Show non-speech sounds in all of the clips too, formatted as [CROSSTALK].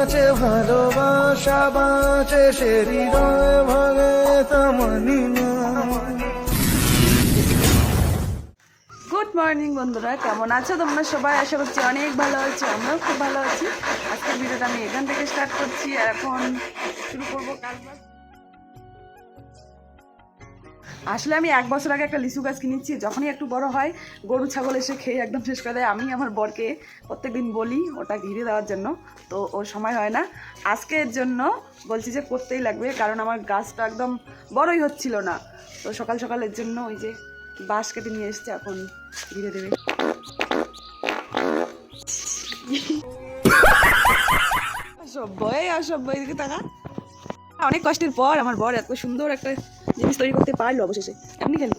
আছে, ভালোবাসা বাঁচে, সে হৃদয় ভাগে তামনি গুড মর্নিং বন্ধুরা, কেমন আছো তোমরা সবাই? আশা করছি অনেক ভালো আছো, আমরাও খুব ভালো আছি। আজকের ভিডিওটা আমি এখান থেকে স্টার্ট করছি, আর এখন শুরু করব কাজবাজ আসলে আমি এক বছর আগে একটা লিচু গাছ কিনেছি, যখনই একটু বড় হয়, গরু, ছাগল এসে খেয়ে একদম শেষ করে দেয়। আমি আমার বরকে প্রত্যেকদিন বলি ওটা ঘিরে দেওয়ার জন্য, তো ওর সময় হয় না। আজকের জন্য বলছি যে করতেই লাগবে, কারণ আমার গাছটা একদম বড়ই হচ্ছিল না। তো সকাল সকালের জন্য ওই যে বাঁশ কেটে নিয়ে এসছে, এখন ঘিরে দেবে। [LAUGHS] অসভ্য, এই অসভ্য, এদিকে টাকা অনেক কষ্টের পর আমার বর এত সুন্দর একটা জিনিস তৈরি করতে পারল অবশেষে। এমনি খেলি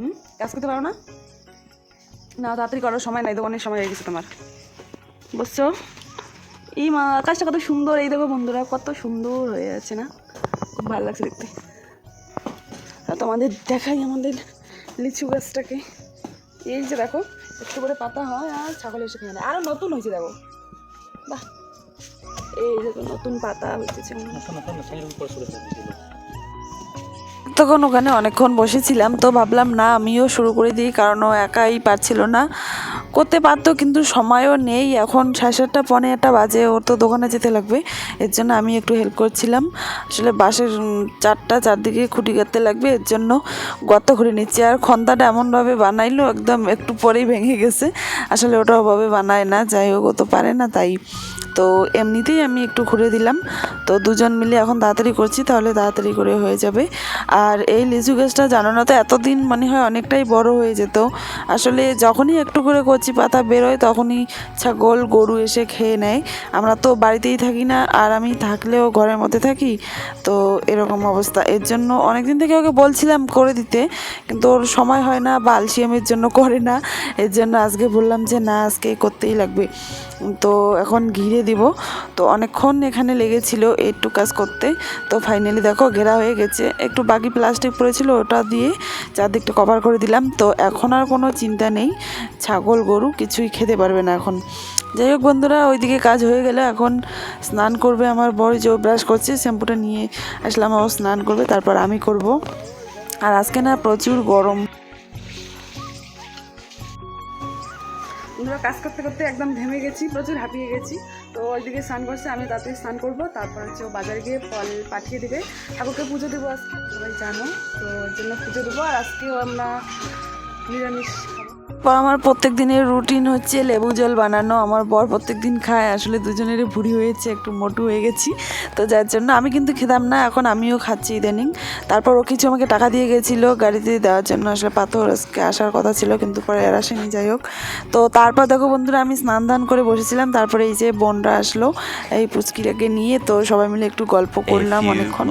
হুম? কাজ করতে পারো না? না, তাড়াতাড়ি করার সময় নাই, দোকানের সময় হয়ে গেছে তোমার। বুঝছ? এই মা আকাশটা কত সুন্দর, এই দেখো বন্ধুরা, কত সুন্দর হয়ে আছে না? খুব ভালো লাগছে দেখতে। তোমাদের দেখাই আমাদের লিচু গাছটাকে। এই যে দেখো, একটু করে পাতা হয় আর ছাগল এসে খেয়ে আরও নতুন হয়েছে, দেখো। বাহ! এই দেখো নতুন পাতা হইতেছে তখন ওখানে অনেকক্ষণ বসেছিলাম, তো ভাবলাম, না, আমিও শুরু করে দিই, কারণ ও একাই পারছিল না। করতে পারতো কিন্তু সময়ও নেই, এখন সাড়ে সাতটা, পনে একটা বাজে, ওর তো দোকানে যেতে লাগবে, এর জন্য আমি একটু হেল্প করছিলাম। আসলে বাসের চারটা চারদিকে খুঁটি কাটতে লাগবে, এর জন্য গর্ত করে নিচ্ছি, আর খন্দাটা এমনভাবে বানাইলো, একদম একটু পরেই ভেঙে গেছে। আসলে ওটা ওভাবে বানায় না, যাই হোক, ও তো পারে না, তাই তো এমনিতেই আমি একটু ঘুরে দিলাম। তো দুজন মিলে এখন তাড়াতাড়ি করছি, তাহলে তাড়াতাড়ি করে হয়ে যাবে। আর এই লিচু গাছটা জানো না তো, এতদিন মনে হয় অনেকটাই বড় হয়ে যেত। আসলে যখনই একটু করে কচি পাতা বেরোয় তখনই ছাগল, গরু এসে খেয়ে নেয়। আমরা তো বাড়িতেই থাকি না, আর আমি থাকলেও ঘরের মধ্যে থাকি। তো এরকম অবস্থা। এর জন্য অনেক দিন থেকে ওকে বলছিলাম করে দিতে, কিন্তু ওর সময় হয় না, বা আলসিয়ামের জন্য করে না। এর জন্য আজকে বললাম যে, না, আজকে করতেই লাগবে। তো এখন ঘিরে দিব। তো অনেকক্ষণ এখানে লেগেছিল একটু কাজ করতে। তো ফাইনালি দেখো ঘেরা হয়ে গেছে। একটু বাকি প্লাস্টিক পড়েছিল ওটা দিয়ে চারদিকটা কভার করে দিলাম। তো এখন আর কোনো চিন্তা নেই। ছাগল, গরু কিছুই খেতে পারবে না এখন। যাই হোক বন্ধুরা, ওইদিকে কাজ হয়ে গেলে এখন স্নান করবে আমার বড় যে ব্রাশ করছে, শ্যাম্পুটা নিয়ে আসলাম। ও স্নান করবে, তারপর আমি করব। আর আজকে না প্রচুর গরম। কাজ করতে করতে একদম ঘেমে গেছি, প্রচুর হাঁপিয়ে গেছি। তো ওইদিকে স্নান করছে, আমি তাতে স্নান করব, তারপর হচ্ছে ও বাজারে গিয়ে ফল পাঠিয়ে দেবে। ঠাকুরকে পুজো দেবো আজকে সবাই জানো, তো ওর জন্য পুজো দেবো। আর আজকেও আমরা নিরামিষ খাব পর আমার প্রত্যেক দিনের রুটিন হচ্ছে লেবু জল বানানো। আমার বর প্রত্যেক দিন খায় আসলে দুজনেরই ভুড়ি হয়েছে একটু মোটু হয়ে গেছি। তো যার জন্য আমি কিন্তু খেতাম না এখন আমিও খাচ্ছি ইদানিং। তারপর ও কিছু আমাকে টাকা দিয়ে গেছিল গাড়িতে দেওয়ার জন্য আসলে পাথর আজকে আসার কথা ছিল কিন্তু পরে আর আসেনি যাই হোক। তো তারপর দেখো বন্ধুরা আমি স্নান দান করে বসেছিলাম তারপরে এই যে বোনরা আসলো এই পুচকিটাকে নিয়ে তো সবাই মিলে একটু গল্প করলাম অনেকক্ষণ.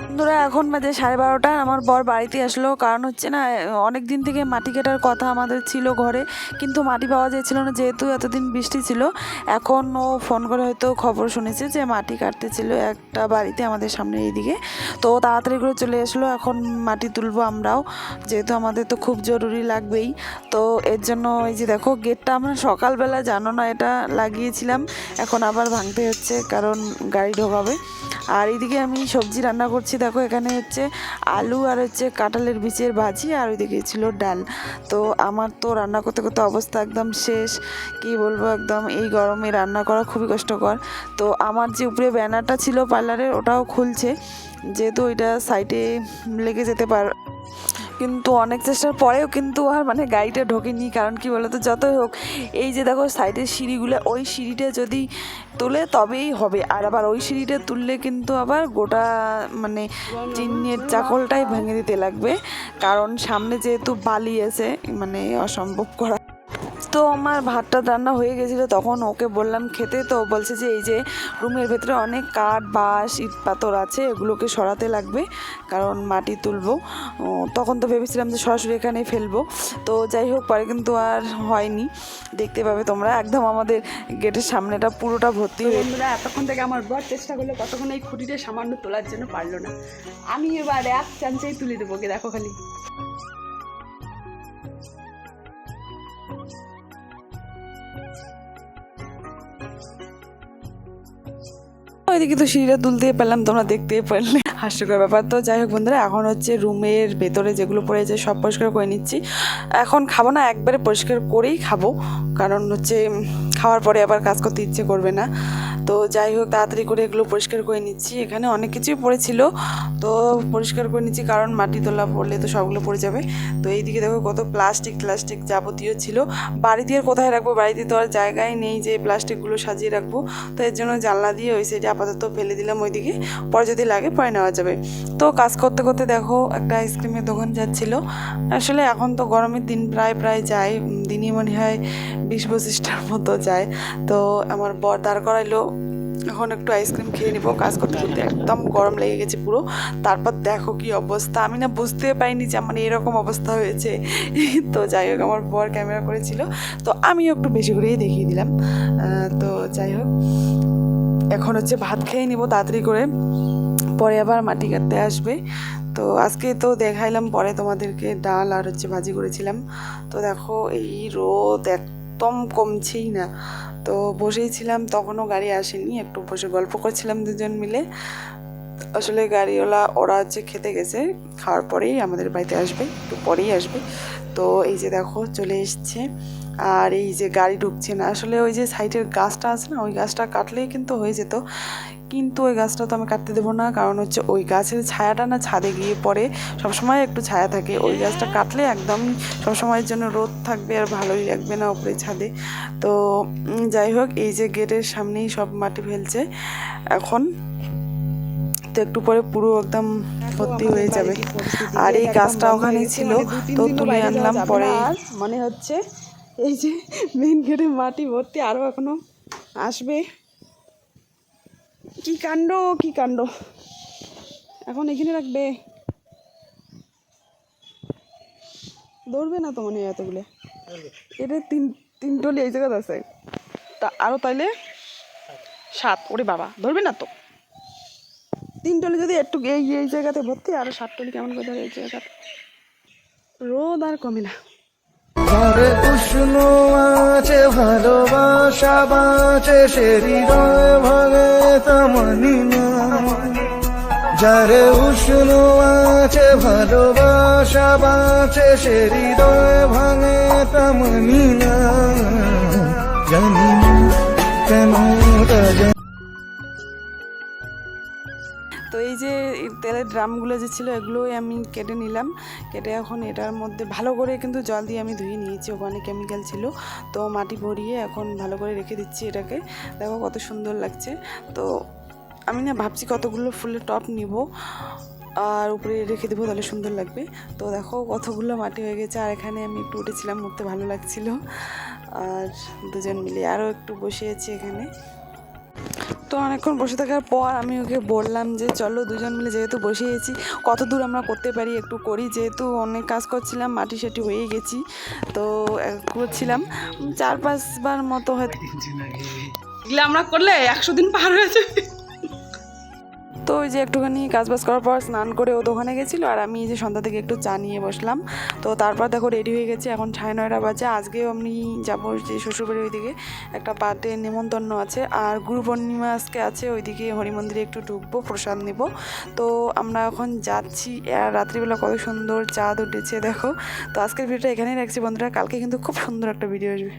বন্ধুরা, এখন বাজে সাড়ে বারোটা। আমার বর বাড়িতে আসলো। কারণ হচ্ছে না, অনেক দিন থেকে মাটি কাটার কথা আমাদের ছিল ঘরে, কিন্তু মাটি পাওয়া যাচ্ছিল না, যেহেতু এতদিন বৃষ্টি ছিল। এখন ও ফোন করে হয়তো খবর শুনেছে যে মাটি কাটতে ছিল একটা বাড়িতে আমাদের সামনে এইদিকে। তো তাড়াতাড়ি করে চলে আসলো। এখন মাটি তুলবো আমরাও। যেহেতু আমাদের তো খুব জরুরি লাগবেই। তো এর জন্য এই যে দেখো, গেটটা আমরা সকালবেলা জানো না, এটা লাগিয়েছিলাম। এখন আবার ভাঙতে হচ্ছে, কারণ গাড়ি ঢোকাবে। আর এইদিকে আমি সবজি রান্না করছি। দেখো, এখানে হচ্ছে আলু আর হচ্ছে কাঁঠালের বীজের ভাজি আর ওইদিকে ছিল ডাল। তো আমার তো রান্না করতে করতে অবস্থা একদম শেষ। কি বলব একদম, এই গরমে রান্না করা খুবই কষ্টকর। তো আমার যে উপরে ব্যানারটা ছিল পার্লারের, ওটাও খুলছে। যেহেতু ওইটা সাইডে লেগে যেতে পার কিন্তু অনেক চেষ্টার পরেও কিন্তু আর মানে গাড়িটা ঢোকেনি। কারণ কি বলতো, যতই হোক, এই যে দেখো সাইডের সিঁড়িগুলো, ওই সিঁড়িটা যদি তুলে তবেই হবে। আর আবার ওই সিঁড়িটা তুললে কিন্তু আবার গোটা মানে চিহ্নের চাকলটাই ভেঙে দিতে লাগবে। কারণ সামনে যেহেতু বালি আছে মানে অসম্ভব করা। তো আমার ভাতটা রান্না হয়ে গেছিল তখন ওকে বললাম খেতে তো বলছে যে এই যে রুমের ভেতরে অনেক কাঠ বাঁশ ইট পাথর আছে এগুলোকে সরাতে লাগবে কারণ মাটি তুলবো। তখন তো ভেবেছিলাম যে সরাসরি এখানে ফেলব। তো যাই হোক পরে কিন্তু আর হয়নি। দেখতে পাবে তোমরা। একদম আমাদের গেটের সামনেটা পুরোটা ভর্তি হয়ে বন্ধুরা এতক্ষণ থেকে আমার বর চেষ্টা করল কতক্ষণ এই খুঁটিটা সামান্য তোলার জন্য পারল না। আমি এবার এক চান্সেই তুলে দেবো দেখো খালি। ওইদিকে কিন্তু সিঁড়িটা তুলতে পারলাম, তোমরা দেখতে পারলে। হাস্যকর ব্যাপার। তো যাই হোক বন্ধুরা, এখন হচ্ছে রুমের ভেতরে যেগুলো পড়েছে সব পরিষ্কার করে নিচ্ছি। এখন খাব না, একবারে পরিষ্কার করেই খাব। কারণ হচ্ছে খাওয়ার পরে আবার কাজ করতে ইচ্ছে করবে না। তো যাই হোক, তাড়াতাড়ি করে এগুলো পরিষ্কার করে নিচ্ছি। এখানে অনেক কিছুই পড়েছিল। তো পরিষ্কার করে নিচ্ছি কারণ মাটি তোলা পড়লে তো সবগুলো পড়ে যাবে। তো এইদিকে দেখো কত প্লাস্টিক প্লাস্টিক যাবতীয় ছিল। বাড়িতে আর কোথায় রাখব? বাড়িতে তো আর জায়গায় নেই যে প্লাস্টিকগুলো সাজিয়ে রাখব। তো এর জন্য জানলা দিয়ে ওই সাইডে আপাতত ফেলে দিলাম, ওইদিকে পরে যদি লাগে পরে নেওয়া যাবে। তো কাজ করতে করতে দেখো একটা আইসক্রিমের দোকান যাচ্ছিল। আসলে এখন তো গরমের দিন প্রায় প্রায় যায়। দিনই মনে হয় বিশ পঁচিশটার মতো যায়। তো আমার বর দাঁড় করাইলো। এখন একটু আইসক্রিম খেয়ে নিবো, কাজ করতে করতে একদম গরম লেগে গেছে পুরো। তারপর দেখো কি অবস্থা, আমি না বুঝতে পারিনি যে আমার এরকম অবস্থা হয়েছে। [LAUGHS] তো যাই হোক, আমার বর ক্যামেরা করেছিল, তো আমিও একটু বেশি করেই দেখিয়ে দিলাম। তো যাই হোক, এখন হচ্ছে ভাত খেয়ে নিব তাড়াতাড়ি করে, পরে আবার মাটি কাটতে আসবে। তো আজকে তো দেখাইলাম, পরে তোমাদেরকে ডাল আর হচ্ছে ভাজি করেছিলাম। তো দেখো এই রোদ একদম কমছেই না। তো বসেই ছিলাম, তখনও গাড়ি আসেনি, একটু বসে গল্প করছিলাম দুজন মিলে। আসলে গাড়িওয়ালা, ওরা হচ্ছে খেতে গেছে, খাওয়ার পরেই আমাদের বাড়িতে আসবে, একটু পরেই আসবে। তো এই যে দেখো, চলে এসছে। আর এই যে গাড়ি ঢুকছে না, আসলে ওই যে সাইডের গাছটা আছে না, ওই গাছটা কাটলেই কিন্তু হয়ে যেত। কিন্তু ওই গাছটা তো আমি কাটতে দেবো না, কারণ হচ্ছে ওই গাছের ছায়াটা না ছাদে গিয়ে পড়ে। সবসময় একটু ছায়া থাকে। ওই গাছটা কাটলে একদম সবসময়ের জন্য রোদ থাকবে আর ভালোই লাগবে না ওপরে ছাদে। তো যাই হোক, এই যে গেটের সামনেই সব মাটি ফেলছে। এখন তো একটু পরে পুরো একদম ভর্তি হয়ে যাবে। আর এই গাছটা ওখানে ছিল, তো তুলে আনলাম পরে। মনে হচ্ছে এই যে মেন গেটে মাটি ভর্তি আরও এখনও আসবে। কি কাণ্ড কি কাণ্ড? এখন এখানে রাখবে। দৌড়বে না তো মনে এতগুলো? এটা তিন তিন টলি এই জায়গাতে আছে। তা আরও তাইলে সাত। ওরে বাবা, ধরবে না তো? তিন টলি যদি একটু এই এই জায়গাতে ভর্তি আরও সাত টলি কেমন করে ধরে এই জায়গাতে? রোদ আর কমে না। ঘরে উষ্ণ আছে, ভালোবাসা বাঁচে হৃদয় ভাঙে তামানি যারে উষ্ণ আছে, ভালোবাসা বাঁচে হৃদয় ভাঙে তামানি না জানি কেন এই যে তেলের ড্রামগুলো যে ছিল, এগুলোই আমি কেটে নিলাম। কেটে এখন এটার মধ্যে ভালো করে কিন্তু জল দিয়ে আমি ধুয়ে নিয়েছি। ওখানে কেমিক্যাল ছিল। তো মাটি ভরিয়ে এখন ভালো করে রেখে দিচ্ছি এটাকে। দেখো কত সুন্দর লাগছে। তো আমি না ভাবছি কতগুলো ফুলের টপ নিব। আর উপরে রেখে দেবো, তাহলে সুন্দর লাগবে। তো দেখো কতগুলো মাটি হয়ে গেছে। আর এখানে আমি একটু উঠেছিলাম, উঠতে ভালো লাগছিল। আর দুজন মিলে আরও একটু বসে আছি এখানে। তো অনেকক্ষণ বসে থাকার পর আমি ওকে বললাম যে, চলো দুজন মিলে যেহেতু বসিয়েছি কত দূর আমরা করতে পারি একটু করি, যেহেতু অনেক কাজ করছিলাম, মাটি সাটি হয়ে গেছি, তো করছিলাম। চার পাঁচবার মতো হয়তো আমরা করলে একশো দিন পার হয়ে তো ওই যে একটুখানি কাজ বাজ করার পর স্নান করে ও দোকানে গেছিল, আর আমি এই যে সন্ধ্যা থেকে একটু চা নিয়ে বসলাম। তো তারপর দেখো রেডি হয়ে গেছি, এখন সাড়ে নয়টা বাজে, আজকেও আমি যাব যে শ্বশুরবাড়ির ওইদিকে। একটা পার্টে নেমন্তন্ন আছে, আর গুরু পূর্ণিমা আজকে আছে, ওইদিকে হরি মন্দিরে একটু ঢুকবো, প্রসাদ নেব। তো আমরা এখন যাচ্ছি, আর রাত্রিবেলা কত সুন্দর চাঁদ উঠেছে দেখো। তো আজকের ভিডিওটা এখানেই রাখছি বন্ধুরা, কালকে কিন্তু খুব সুন্দর একটা ভিডিও আসবে।